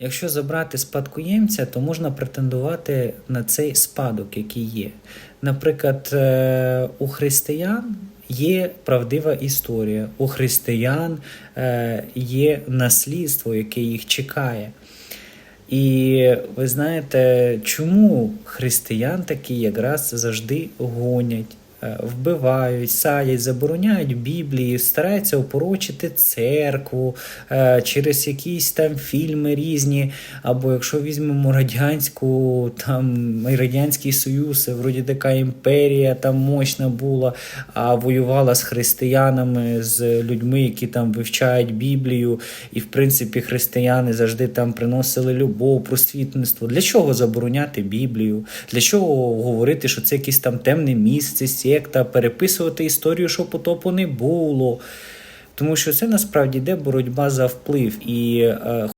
Якщо забрати спадкоємця, то можна претендувати на цей спадок, який є. Наприклад, е, у християн є правдива історія, у християн е, є наслідство, яке їх чекає. І ви знаєте, чому християн такі якраз завжди гонять, вбивають, садять, забороняють Біблії, стараються опорочити церкву е, через якісь там фільми різні. Або якщо візьмемо радянську, там Радянський Союз, вроді така імперія там мощна була, а воювала з християнами, з людьми, які там вивчають Біблію, і в принципі християни завжди там приносили любов, просвітництво. Для чого забороняти Біблію? Для чого говорити, що це якесь там темне місце, секта, переписувати історію, що потопу не було? Тому що це насправді йде боротьба за вплив. І е,